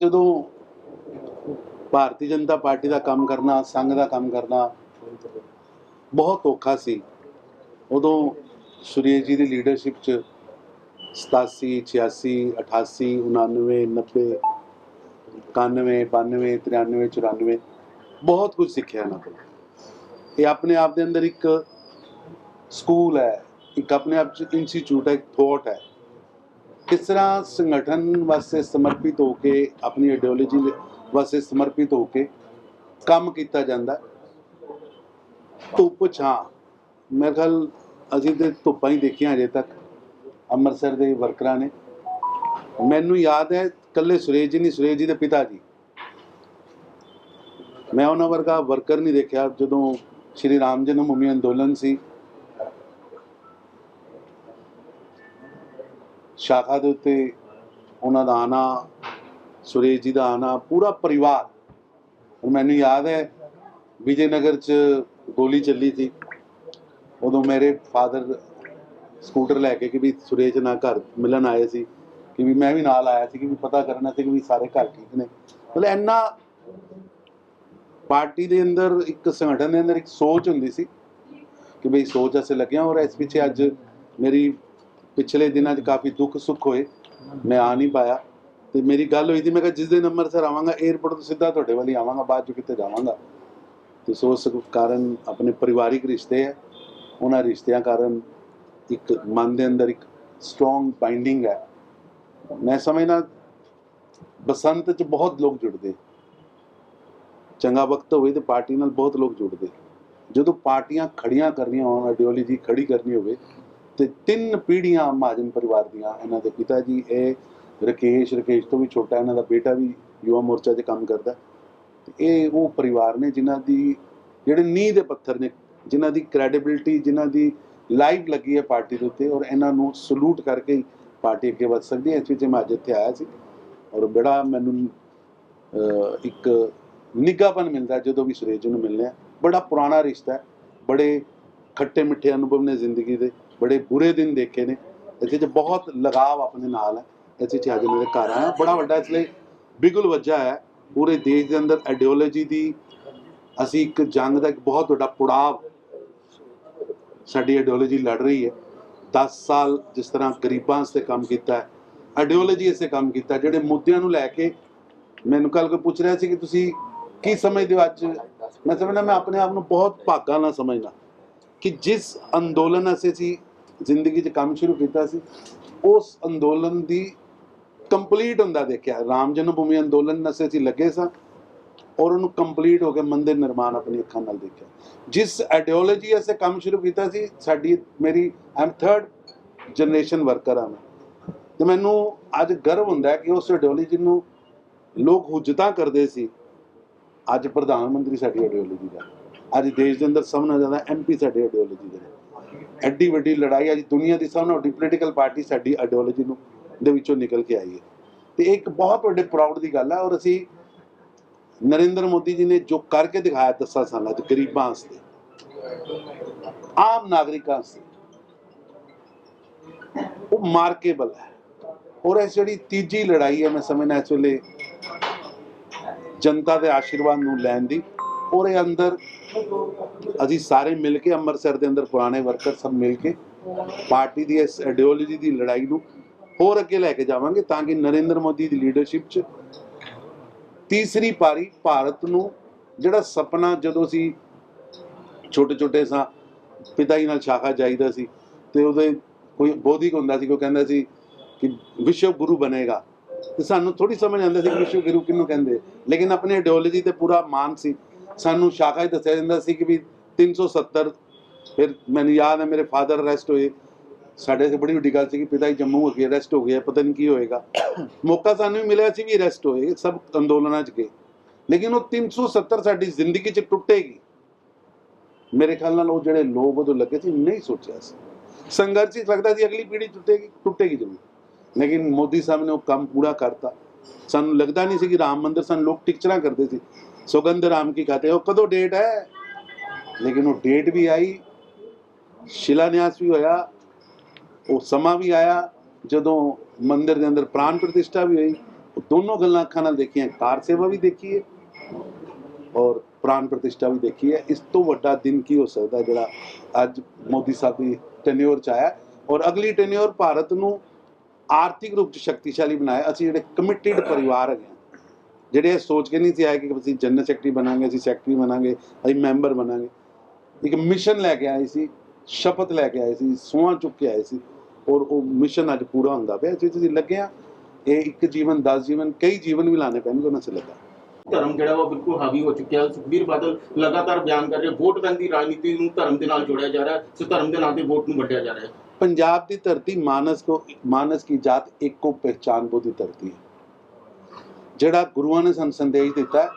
ਜਦੋਂ ਭਾਰਤੀ ਜਨਤਾ ਪਾਰਟੀ ਦਾ ਕੰਮ ਕਰਨਾ, ਸੰਘ ਦਾ ਕੰਮ ਕਰਨਾ ਬਹੁਤ ਔਖਾ ਸੀ। ਉਦੋਂ ਸੁਰੇਸ਼ ਜੀ ਦੀ ਲੀਡਰਸ਼ਿਪ 'ਚ 87 86 88 99 90 91 92 93 94 ਬਹੁਤ ਕੁਝ ਸਿੱਖਿਆ ਇਹਨਾਂ ਤੋਂ ਇਹ ਆਪਣੇ ਆਪ ਦੇ ਅੰਦਰ ਇੱਕ ਸਕੂਲ ਹੈ, ਇੱਕ ਆਪਣੇ ਆਪ ਚ ਇੰਸਟੀਚਿਊਟ ਹੈ, ਇੱਕ ਥੋਟ ਹੈ। ਕਿਸ ਤਰ੍ਹਾਂ ਸੰਗਠਨ ਵਾਸਤੇ ਸਮਰਪਿਤ ਹੋ ਕੇ, ਆਪਣੀ ਆਈਡੀਓਲੋਜੀ ਵਾਸਤੇ ਸਮਰਪਿਤ ਹੋ ਕੇ ਕੰਮ ਕੀਤਾ ਜਾਂਦਾ? ਧੁੱਪ ਛਾਂ ਮੇਰੇ ਖਿਆਲ ਅਸੀਂ ਤੇ ਧੁੱਪਾਂ ਹੀ ਦੇਖੀਆਂ ਅਜੇ ਤੱਕ, ਅੰਮ੍ਰਿਤਸਰ ਦੇ ਵਰਕਰਾਂ ਨੇ। ਮੈਨੂੰ ਯਾਦ ਹੈ ਕੱਲੇ ਸੁਰੇਸ਼ ਜੀ ਨਹੀਂ ਸੁਰੇਸ਼ ਜੀ ਦੇ ਪਿਤਾ ਜੀ। ਮੈਂ ਉਹਨਾਂ ਵਰਗਾ ਵਰਕਰ ਨਹੀਂ ਦੇਖਿਆ, ਜਦੋਂ ਸ਼੍ਰੀ ਰਾਮ ਜਨਮ ਭੂਮੀ ਅੰਦੋਲਨ ਸੀ। ਸ਼ਾਖਾ ਦੇ ਉੱਤੇ ਉਹਨਾਂ ਦਾ ਆਣਾ, ਸੁਰੇਸ਼ ਜੀ ਦਾ ਆਣਾ, ਪੂਰਾ ਪਰਿਵਾਰ। ਔਰ ਮੈਨੂੰ ਯਾਦ ਹੈ ਵਿਜੇ ਨਗਰ ਚ ਗੋਲੀ ਚੱਲੀ ਸੀ। ਉਦੋਂ ਮੇਰੇ ਫਾਦਰ ਸਕੂਟਰ ਲੈ ਕੇ ਕਿ ਵੀ ਸੁਰੇਸ਼ ਨਾਲ ਘਰ ਮਿਲਣ ਆਏ ਸੀ, ਕਿ ਵੀ ਮੈਂ ਵੀ ਨਾਲ ਆਇਆ ਸੀ, ਕਿ ਵੀ ਪਤਾ ਕਰਨਾ ਸੀ ਕਿ ਵੀ ਸਾਰੇ ਘਰ ਠੀਕ ਨੇ। ਮਤਲਬ ਇੰਨਾ ਪਾਰਟੀ ਦੇ ਅੰਦਰ, ਇੱਕ ਸੰਗਠਨ ਦੇ ਅੰਦਰ ਇੱਕ ਸੋਚ ਹੁੰਦੀ ਸੀ, ਕਿ ਬਈ ਸੋਚ ਅਸੀਂ ਲੱਗਿਆ ਔਰ ਇਸ ਪਿੱਛੇ ਅੱਜ ਮੇਰੀ ਪਿਛਲੇ ਦਿਨਾਂ 'ਚ ਕਾਫੀ ਦੁੱਖ ਸੁੱਖ ਹੋਏ। ਮੈਂ ਆ ਨਹੀਂ ਪਾਇਆ। ਤੇ ਮੇਰੀ ਗੱਲ ਹੋਈ ਸੀ, ਮੈਂ ਕਿਹਾ ਜਿਸ ਦਿਨ ਅੰਮ੍ਰਿਤਸਰ ਆਵਾਂਗਾ 에ਅਰਪੋਰਟ ਤੋਂ ਸਿੱਧਾ ਤੁਹਾਡੇ ਵੱਲ ਹੀ ਆਵਾਂਗਾ, ਬਾਅਦ 'ਚ ਕਿਤੇ ਜਾਵਾਂਗਾ। ਤੇ ਸੋ ਉਸ ਕਾਰਨ ਆਪਣੇ ਪਰਿਵਾਰਿਕ ਰਿਸ਼ਤੇ ਹੈ। ਉਹਨਾਂ ਰਿਸ਼ਤਿਆਂ ਕਾਰਨ ਇੱਕ ਮਨ ਦੇ ਅੰਦਰ ਇੱਕ ਸਟਰੋਂਗ ਬਾਈਂਡਿੰਗ ਹੈ। ਮੈਂ ਸਮਝਣਾ ਬਸੰਤ 'ਚ ਬਹੁਤ ਲੋਕ ਜੁੜਦੇ। ਚੰਗਾ ਵਕਤ ਹੋਵੇ ਤੇ ਪਾਰਟੀ ਨਾਲ ਬਹੁਤ ਲੋਕ ਜੁੜਦੇ। ਜਦੋਂ ਪਾਰਟੀਆਂ ਖੜੀਆਂ ਕਰਨੀਆਂ ਹੋਣ ਆਈਡੀਓਲੋਜੀ ਖੜੀ ਕਰਨੀ ਹੋਵੇ ਤੇ ਤਿੰਨ ਪੀੜ੍ਹੀਆਂ ਮਹਾਜਨ ਪਰਿਵਾਰ ਦੀਆਂ ਇਹਨਾਂ ਦੇ ਪਿਤਾ ਜੀ, ਇਹ ਰਕੇਸ਼ ਰਕੇਸ਼ ਤੋਂ ਵੀ ਛੋਟਾ ਇਹਨਾਂ ਦਾ ਬੇਟਾ ਵੀ ਯੁਵਾ ਮੋਰਚਾ 'ਚ ਕੰਮ ਕਰਦਾ। ਤੇ ਇਹ ਉਹ ਪਰਿਵਾਰ ਨੇ ਜਿਨ੍ਹਾਂ ਦੀ, ਜਿਹੜੇ ਨੀਂਹ ਦੇ ਪੱਥਰ ਨੇ, ਜਿਨ੍ਹਾਂ ਦੀ ਕ੍ਰੈਡੀਬਿਲਟੀ ਜਿਨ੍ਹਾਂ ਦੀ ਲਾਈਵ ਲੱਗੀ ਹੈ ਪਾਰਟੀ ਦੇ ਉੱਤੇ ਔਰ ਇਹਨਾਂ ਨੂੰ ਸਲੂਟ ਕਰਕੇ ਹੀ ਪਾਰਟੀ ਅੱਗੇ ਵਧ ਸਕਦੀ ਹੈ। ਇਸ ਵਿੱਚ ਮੈਂ ਅੱਜ ਇੱਥੇ ਆਇਆ ਸੀ ਔਰ ਬੜਾ ਮੈਨੂੰ ਇੱਕ ਨਿੱਘਾਪਨ ਮਿਲਦਾ ਜਦੋਂ ਵੀ ਸੁਰੇਸ਼ ਜੀ ਨੂੰ ਮਿਲਦੇ ਆ। ਬੜਾ ਪੁਰਾਣਾ ਰਿਸ਼ਤਾ ਹੈ, ਬੜੇ ਖੱਟੇ ਮਿੱਠੇ ਅਨੁਭਵ ਨੇ ਜ਼ਿੰਦਗੀ ਦੇ। ਬੜੇ ਬੁਰੇ ਦਿਨ ਦੇਖੇ ਨੇ। ਇੱਥੇ 'ਚ ਬਹੁਤ ਲਗਾਵ ਆਪਣੇ ਨਾਲ ਹੈ। ਇੱਥੇ ਵਿੱਚ ਅੱਜ ਮੇਰੇ ਘਰ ਆਇਆ ਬੜਾ ਵੱਡਾ ਇਸ ਲਈ ਬਿਗੁਲ ਵੱਜਾ ਹੈ। ਪੂਰੇ ਦੇਸ਼ ਦੇ ਅੰਦਰ ਆਈਡੀਓਲੋਜੀ ਦੀ ਅਸੀਂ ਇੱਕ ਜੰਗ ਦਾ ਇੱਕ ਬਹੁਤ ਵੱਡਾ ਪੁੜਾਵ ਸਾਡੀ ਆਈਡੀਓਲੋਜੀ ਲੜ ਰਹੀ ਹੈ। 10 ਸਾਲ ਜਿਸ ਤਰ੍ਹਾਂ ਗਰੀਬਾਂ 'ਤੇ ਕੰਮ ਕੀਤਾ ਹੈ ਆਈਡੀਓਲੋਜੀ ਇਸੇ ਕੰਮ ਕੀਤਾ ਜਿਹੜੇ ਮੁੱਦਿਆਂ ਨੂੰ ਲੈ ਕੇ ਮੈਨੂੰ ਕੱਲ ਕੋਈ ਪੁੱਛ ਰਿਹਾ ਸੀ ਕਿ ਤੁਸੀਂ ਕੀ ਸਮਝਦੇ ਹੋ ਅੱਜ? ਮੈਂ ਸਮਝਦਾ, ਮੈਂ ਆਪਣੇ ਆਪ ਨੂੰ ਬਹੁਤ ਭਾਗਾ ਨਾਲ ਸਮਝਦਾ ਕਿ ਜਿਸ ਅੰਦੋਲਨ ਅਸੀਂ ਸੀ ਜ਼ਿੰਦਗੀ 'ਚ ਕੰਮ ਸ਼ੁਰੂ ਕੀਤਾ ਸੀ, ਉਸ ਅੰਦੋਲਨ ਦੀ ਕੰਪਲੀਟ ਹੁੰਦਾ ਦੇਖਿਆ। ਰਾਮ ਜਨਮ ਭੂਮੀ ਅੰਦੋਲਨ ਨਸੇ ਅਸੀਂ ਲੱਗੇ ਸਾਂ ਔਰ ਉਹਨੂੰ ਕੰਪਲੀਟ ਹੋ ਕੇ ਮੰਦਿਰ ਨਿਰਮਾਣ ਆਪਣੀ ਅੱਖਾਂ ਨਾਲ ਦੇਖਿਆ। ਜਿਸ ਆਈਡੀਓਲੋਜੀ ਅਸੀਂ ਕੰਮ ਸ਼ੁਰੂ ਕੀਤਾ ਸੀ, ਸਾਡੀ, ਮੇਰੀ ਆਮ ਥਰਡ ਜਨਰੇਸ਼ਨ ਵਰਕਰ ਆ ਮੈਂ। ਤੇ ਮੈਨੂੰ ਅੱਜ ਗਰਵ ਹੁੰਦਾ ਕਿ ਉਸ ਆਈਡੀਓਲੋਜੀ ਨੂੰ ਲੋਕ ਹੁਜਤਾਂ ਕਰਦੇ ਸੀ। ਅੱਜ ਪ੍ਰਧਾਨ ਮੰਤਰੀ ਸਾਡੀ ਆਈਡੀਓਲੋਜੀ ਦਾ। ਅੱਜ ਦੇਸ਼ ਦੇ ਅੰਦਰ ਸਭ ਨਾਲੋਂ ਜ਼ਿਆਦਾ ਐਮਪੀ ਸਾਡੀ ਆਈਡੀਓਲੋਜੀ ਦੇ ਐਡੀ ਵੱਡੀ ਲੜਾਈ ਅੱਜ ਦੁਨੀਆ ਦੀ ਸਭ ਨਾਲੋਂ ਵੱਡੀ ਪੋਲੀਟੀਕਲ ਪਾਰਟੀ ਸਾਡੀ ਆਈਡੀਓਲੋਜੀ ਨੂੰ ਦੇ ਵਿੱਚੋਂ ਨਿਕਲ ਕੇ ਆਈ ਹੈ। ਤੇ ਇੱਕ ਬਹੁਤ ਵੱਡੇ ਪ੍ਰਾਊਡ ਦੀ ਗੱਲ ਹੈ ਔਰ ਅਸੀਂ ਨਰਿੰਦਰ ਮੋਦੀ ਜੀ ਨੇ ਜੋ ਕਰਕੇ ਦਿਖਾਇਆ 10 ਸਾਲਾਂ ਚ ਗਰੀਬਾਂ ਵਾਸਤੇ, ਆਮ ਨਾਗਰਿਕਾਂ ਵਾਸਤੇ, ਉਹ ਮਾਰਕੇਬਲ ਹੈ। ਔਰ ਇਹ ਜਿਹੜੀ ਤੀਜੀ ਲੜਾਈ ਹੈ, ਮੈਂ ਸਮਝਣਾ ਇਸ ਵੇਲੇ ਜਨਤਾ ਦੇ ਆਸ਼ੀਰਵਾਦ ਨੂੰ ਲੈਣ ਦੀ ਉਹਦੇ ਅੰਦਰ। ਅਸੀਂ ਸਾਰੇ ਮਿਲ ਕੇ ਅੰਮ੍ਰਿਤਸਰ ਦੇ ਅੰਦਰ ਪੁਰਾਣੇ ਵਰਕਰ ਸਭ ਮਿਲ ਕੇ ਪਾਰਟੀ ਦੀ ਇਸ ਆਈਡੀਓਲੋਜੀ ਦੀ ਲੜਾਈ ਨੂੰ ਹੋਰ ਅੱਗੇ ਲੈ ਕੇ ਜਾਵਾਂਗੇ ਤਾਂ ਕਿ ਨਰਿੰਦਰ ਮੋਦੀ ਦੀ ਲੀਡਰਸ਼ਿਪ 'ਚ ਤੀਸਰੀ ਪਾਰੀ ਭਾਰਤ ਨੂੰ ਜਿਹੜਾ ਸੁਪਨਾ ਜਦੋਂ ਅਸੀਂ ਛੋਟੇ ਛੋਟੇ ਸਾਂ, ਪਿਤਾ ਜੀ ਨਾਲ ਸ਼ਾਖਾ ਜਾਈਦਾ ਸੀ ਤੇ ਉਹਦੇ ਕੋਈ ਬੋਧਿਕ ਹੁੰਦਾ ਸੀ, ਕੋਈ ਕਹਿੰਦਾ ਸੀ ਕਿ ਵਿਸ਼ਵ ਗੁਰੂ ਬਣੇਗਾ। ਤੇ ਸਾਨੂੰ ਥੋੜੀ ਸਮਝ ਆਉਂਦਾ ਸੀ ਕਿ ਵਿਸ਼ਵ ਗੁਰੂ ਕਿਹਨੂੰ ਕਹਿੰਦੇ। ਲੇਕਿਨ ਆਪਣੀ ਆਈਡੀਓਲੋਜੀ ਤੇ ਪੂਰਾ ਮਾਨ ਸੀ। ਸਾਨੂੰ ਸ਼ਾਖਾ ਹੀ ਦੱਸਿਆ ਜਾਂਦਾ ਸੀ ਕਿ ਵੀ 370 ਫਿਰ ਮੈਨੂੰ ਯਾਦ ਹੈ ਮੇਰੇ ਫਾਦਰ ਅਰੈਸਟ ਹੋਏ। ਸਾਡੇ ਤੇ ਬੜੀ ਵੱਡੀ ਗੱਲ ਸੀ ਕਿ ਪਿਤਾ ਜੀ ਜੰਮੂ ਹੋ ਅਰੈਸਟ ਹੋ ਗਏ, ਪਤਾ ਨਹੀਂ ਕੀ ਹੋਏਗਾ। ਮੌਕਾ ਸਾਨੂੰ ਵੀ ਮਿਲਿਆ ਸੀ ਵੀ ਅਰੈਸਟ ਹੋਏ ਸਭ ਅੰਦੋਲਨਾਂ 'ਚ ਗਏ। ਲੇਕਿਨ ਉਹ 370 ਸਾਡੀ ਜ਼ਿੰਦਗੀ 'ਚ ਟੁੱਟੇਗੀ। ਮੇਰੇ ਖਿਆਲ ਨਾਲ ਉਹ ਜਿਹੜੇ ਲੋਭ ਉਦੋਂ ਲੱਗੇ ਸੀ ਨਹੀਂ ਸੋਚਿਆ ਸੀ। ਸੰਘਰਸ਼ 'ਚ ਲੱਗਦਾ ਸੀ ਅਗਲੀ ਪੀੜ੍ਹੀ ਟੁੱਟੇਗੀ ਟੁੱਟੇਗੀ ਜ਼ਰੂਰ। ਲੇਕਿਨ ਮੋਦੀ ਸਾਹਿਬ ਨੇ ਉਹ ਕੰਮ ਪੂਰਾ ਕਰਤਾ। ਸਾਨੂੰ ਲੱਗਦਾ ਨਹੀਂ ਸੀ ਕਿ ਰਾਮ ਮੰਦਿਰ ਸਾਨੂੰ ਲੋਕ ਟਿਕਚਰਾਂ ਕਰਦੇ ਸੀ। ਸੁਗੰਧ ਰਾਮ ਕੀ ਖਾਤੇ ਉਹ ਕਦੋਂ ਡੇਟ ਹੈ? ਲੇਕਿਨ ਉਹ ਡੇਟ ਵੀ ਆਈ, ਸ਼ਿਲਾਨਿਆਸ ਵੀ ਹੋਇਆ, ਉਹ ਸਮਾਂ ਵੀ ਆਇਆ, ਜਦੋਂ ਮੰਦਿਰ ਦੇ ਅੰਦਰ ਪ੍ਰਾਨ ਪ੍ਰਤਿਸ਼ਠਾ ਵੀ ਹੋਈ ਦੋਨੋਂ ਗੱਲਾਂ ਅੱਖਾਂ ਨਾਲ ਦੇਖੀਆਂ, ਕਾਰ ਸੇਵਾ ਵੀ ਦੇਖੀ ਹੈ ਔਰ ਪ੍ਰਾਨ ਪ੍ਰਤਿਸ਼ਠਾ ਵੀ ਦੇਖੀ ਹੈ। ਇਸ ਤੋਂ ਵੱਡਾ ਦਿਨ ਕੀ ਹੋ ਸਕਦਾ ਜਿਹੜਾ ਅੱਜ ਮੋਦੀ ਸਾਹਿਬ ਦੀ ਟੈਨਿਓਰ ਚ ਆਇਆ? ਔਰ ਅਗਲੀ ਟੈਨਿਓਰ ਭਾਰਤ ਨੂੰ ਆਰਥਿਕ ਰੂਪ ਚ ਸ਼ਕਤੀਸ਼ਾਲੀ ਬਣਾਇਆ। ਅਸੀਂ ਜਿਹੜੇ ਕਮਿਟਿਡ ਪਰਿਵਾਰ ਹੈਗੇ ਹਾਂ ਜਿਹੜੇ ਸੋਚ ਕੇ ਨਹੀਂ ਸੀ ਆਏ ਕਿ ਅਸੀਂ ਜਨਰਲ ਸੈਕਟਰੀ ਬਣਾਂਗੇ ਅਸੀਂ ਸੈਕਟਰੀ ਬਣਾਂਗੇ ਅਸੀਂ ਮੈਂਬਰ ਬਣਾਂਗੇ। ਇੱਕ ਮਿਸ਼ਨ ਲੈ ਕੇ ਆਏ ਸੀ ਸ਼ਪਥ ਲੈ ਕੇ ਆਏ ਸੀ ਸੋਹਾਂ ਚੁੱਕ ਕੇ ਆਏ ਸੀ ਔਰ ਉਹ ਮਿਸ਼ਨ ਅੱਜ ਪੂਰਾ ਹੁੰਦਾ ਪਿਆ। ਜੇ ਤੁਸੀਂ ਲੱਗਿਆ ਇਹ ਇੱਕ ਜੀਵਨ 10 ਜੀਵਨ ਕਈ ਜੀਵਨ ਵੀ ਲਾਣੇ ਪੈਣਗੇ ਉਹਨਾਂ ਸੇ ਲੱਗਾ। ਧਰਮ ਜਿਹੜਾ ਉਹ ਬਿਲਕੁਲ ਹਾਵੀ ਹੋ ਚੁੱਕਿਆ ਹੈ। ਸੁਖਬੀਰ ਬਾਦਲ ਲਗਾਤਾਰ ਬਿਆਨ ਕਰ ਰਿਹਾ ਵੋਟ ਬੈਂਕ ਦੀ ਰਾਜਨੀਤੀ ਨੂੰ ਧਰਮ ਦੇ ਨਾਲ ਜੋੜਿਆ ਜਾ ਰਿਹਾ ਸੋ ਧਰਮ ਦੇ ਨਾਂ ਤੇ ਵੋਟ ਨੂੰ ਵੰਡਿਆ ਜਾ ਰਿਹਾ ਪੰਜਾਬ ਦੀ ਧਰਤੀ ਮਾਨਸ ਕੋ ਮਾਨਸ ਕੀ ਜਾਤ ਇੱਕੋ ਕੋ ਪਹਿਚਾਨ ਧਰਤੀ ਹੈ। ਜਿਹੜਾ ਗੁਰੂਆਂ ਨੇ ਸਾਨੂੰ ਸੰਦੇਸ਼ ਦਿੱਤਾ,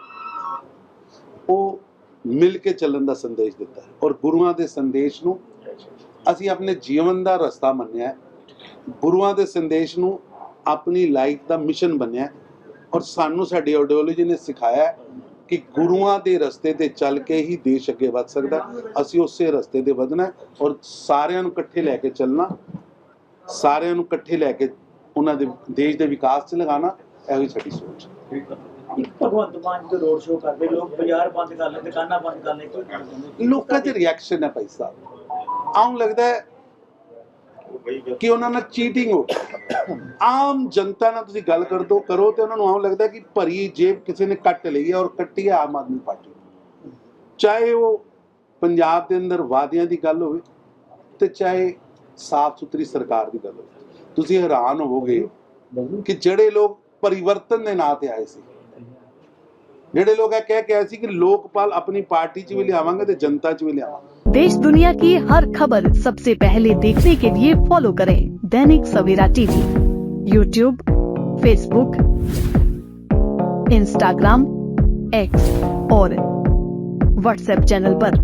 ਉਹ ਮਿਲ ਕੇ ਚੱਲਣ ਦਾ ਸੰਦੇਸ਼ ਦਿੱਤਾ ਹੈ ਔਰ ਗੁਰੂਆਂ ਦੇ ਸੰਦੇਸ਼ ਨੂੰ ਅਸੀਂ ਆਪਣੇ ਜੀਵਨ ਦਾ ਰਸਤਾ ਮੰਨਿਆ ਹੈ। ਗੁਰੂਆਂ ਦੇ ਸੰਦੇਸ਼ ਨੂੰ ਆਪਣੀ ਲਾਈਫ ਦਾ ਮਿਸ਼ਨ ਬਣਿਆ ਔਰ ਸਾਨੂੰ ਸਾਡੀ ਆਈਡੀਓਲੋਜੀ ਨੇ ਸਿਖਾਇਆ ਕਿ ਗੁਰੂਆਂ ਦੇ ਰਸਤੇ ਤੇ ਚੱਲ ਕੇ ਹੀ ਦੇਸ਼ ਅੱਗੇ ਵੱਧ ਸਕਦਾ ਅਸੀਂ ਉਸੇ ਰਸਤੇ ਤੇ ਵਧਣਾ ਔਰ ਸਾਰਿਆਂ ਨੂੰ ਇਕੱਠੇ ਲੈ ਕੇ ਚੱਲਣਾ, ਸਾਰਿਆਂ ਨੂੰ ਇਕੱਠੇ ਲੈ ਕੇ ਉਹਨਾਂ ਦੇ ਦੇਸ਼ ਦੇ ਵਿਕਾਸ 'ਚ ਲਗਾਉਣਾ ਇਹੋ ਸਾਡੀ ਸੋਚ ਹੈ ਇੱਕ ਭਗਵੰਤ ਮਾਨ ਜੋ ਰੋਡ ਸ਼ੋਅ ਕਰਦੇ ਲੋਕ ਬਾਜ਼ਾਰ ਬੰਦ ਕਰ ਲੈ ਦੁਕਾਨਾਂ ਬੰਦ ਕਰ ਲੈ ਕੀ ਲੋਕਾਂ 'ਚ ਰਿਐਕਸ਼ਨ ਹੈ ਭਾਈ ਸਾਹਿਬ ਆਉਂ ਲੱਗਦਾ ਹੈ ਕਿ ਉਹਨਾਂ ਨਾਲ ਚੀਟਿੰਗ ਹੋ। ਆਮ ਜਨਤਾ ਨਾਲ ਤੁਸੀਂ ਗੱਲ ਕਰ ਦੋ ਕਰੋ ਤੇ ਉਹਨਾਂ ਨੂੰ ਆਉਂ ਲੱਗਦਾ ਕਿ ਭਰੀ ਜੇਬ ਕਿਸੇ ਨੇ ਕੱਟ ਲਈ ਹੈ ਔਰ ਕੱਟੀ ਹੈ ਆਮ ਆਦਮੀ ਪਾਰਟੀ। ਚਾਹੇ ਉਹ ਪੰਜਾਬ ਦੇ ਅੰਦਰ ਵਾਅਦਿਆਂ ਦੀ ਗੱਲ ਹੋਵੇ ਤੇ ਚਾਹੇ ਸਾਫ਼ ਸੁਥਰੀ ਸਰਕਾਰ ਦੀ ਗੱਲ ਹੋਵੇ ਤੁਸੀਂ ਹੈਰਾਨ ਹੋਵੋਗੇ ਕਿ ਜਿਹੜੇ ਲੋਕ ਪਰਿਵਰਤਨ ਦੇ ਨਾਂ ਤੇ ਆਏ ਸੀ ਜਿਹੜੇ ਲੋਕ ਇਹ ਕਹਿ ਕੇ ਆਏ ਸੀ ਕਿ ਲੋਕਪਾਲ ਆਪਣੀ ਪਾਰਟੀ 'ਚ ਵੀ ਲਿਆਵਾਂਗੇ ਤੇ ਜਨਤਾ 'ਚ ਵੀ ਲਿਆਵਾਂਗੇ देश दुनिया की हर खबर सबसे पहले देखने के लिए फॉलो करें Dainik Savera TV YouTube Facebook Instagram X और व्हाट्सएप चैनल पर।